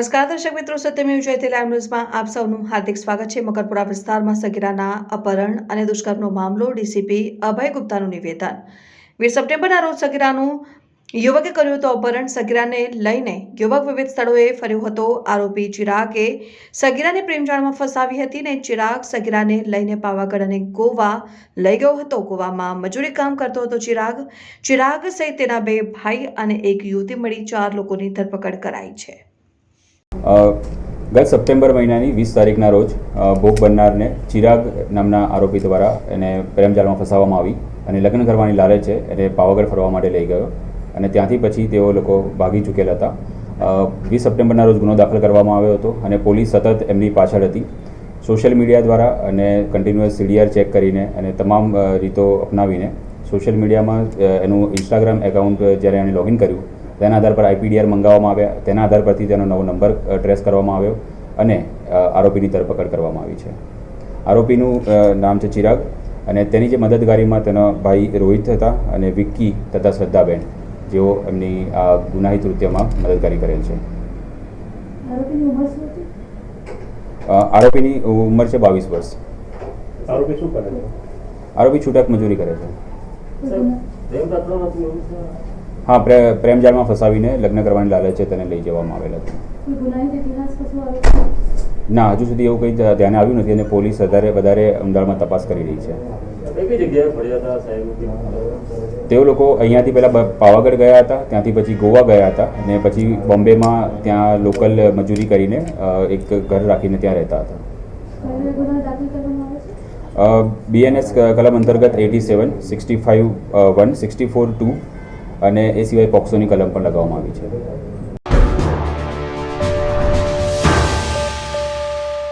નમસ્કાર, દર્શક મિત્રો, સત્યમેવ જયતે લાઈવ ન્યૂઝમાં આપ સૌનું હાર્દિક સ્વાગત છે. મકરપુરા વિસ્તારમાં સગીરાના અપહરણ અને દુષ્કર્મનો મામલો ડીસીપી અભય ગુપ્તાનું નિવેદન. વીસ સપ્ટેમ્બરના રોજ સગીરાનું યુવકે કર્યું હતું અપહરણ. સગીરાને લઈને યુવક વિવિધ સ્થળોએ ફર્યો હતો. આરોપી ચિરાગે સગીરાને પ્રેમજાળમાં ફસાવી હતી ને ચિરાગ સગીરાને લઈને પાવાગઢ અને ગોવા લઈ ગયો હતો. ગોવામાં મજૂરી કામ કરતો હતો ચિરાગ. ચિરાગ સહિત તેના બે ભાઈ અને એક યુવતી મળી ચાર લોકોની ધરપકડ કરાઈ છે. ગત સપ્ટેમ્બર મહિનાની વીસ તારીખના રોજ ભોગ બનનારને ચિરાગ નામના આરોપી દ્વારા એને પ્રેમજાળમાં ફસાવવામાં આવી અને લગ્ન કરવાની લાલચે એને પાવાગઢ ફરવા માટે લઈ ગયો અને ત્યાંથી પછી તેઓ લોકો ભાગી ચૂકેલા હતા. વીસ સપ્ટેમ્બરના રોજ ગુનો દાખલ કરવામાં આવ્યો હતો અને પોલીસ સતત એમની પાછળ હતી. સોશિયલ મીડિયા દ્વારા અને કન્ટિન્યુઅસ સીડીઆર ચેક કરીને અને તમામ રીતો અપનાવીને સોશિયલ મીડિયામાં એનું ઇન્સ્ટાગ્રામ એકાઉન્ટ જ્યારે એણે લોગિન કર્યું તેના આધાર પર આઈપીડીઆર મંગાવવામાં આવ્યા. તેના આધાર પરથી તેનો નવો નંબર ટ્રેસ કરવામાં આવ્યો અને આરોપીની ધરપકડ કરવામાં આવી છે. આરોપીનું નામ છે ચિરાગ અને તેની જે મદદગારીમાં તેના ભાઈ રોહિત હતા અને વિક્કી તથા શ્રદ્ધાબેન જેઓ એમની આ ગુનાહિત કૃત્યમાં મદદગારી કરેલ છે. આરોપીની ઉંમર શું હતી? અ, આરોપીની ઉંમર છે બાવીસ વર્ષ. આરોપી શું કરે છે? આરોપી છૂટક મજૂરી કરે છે. છે હા પ્રેમજાળમાં ફસાવીને લગ્ન કરવાની લાલચે તેને લઈ જવામાં આવેલ હતું. ના હજુ સુધી એવું કંઈ ધ્યાને આવ્યું નથી અને પોલીસ વધારે વધારે ઊંડાણમાં તપાસ કરી રહી છે. તેઓ લોકો અહીંયાથી પહેલાં બ- પાવાગઢ ગયા હતા ત્યાંથી પછી ગોવા ગયા હતા અને પછી બોમ્બેમાં ત્યાં લોકલ મજૂરી કરીને એક ઘર રાખીને ત્યાં રહેતા હતા. છે? બીએનએસ કલમ અંતર્ગત eighty seven sixty five one sixty four two અને એ સિવાય પોક્સોની કલમ પણ લગાવવામાં આવી છે.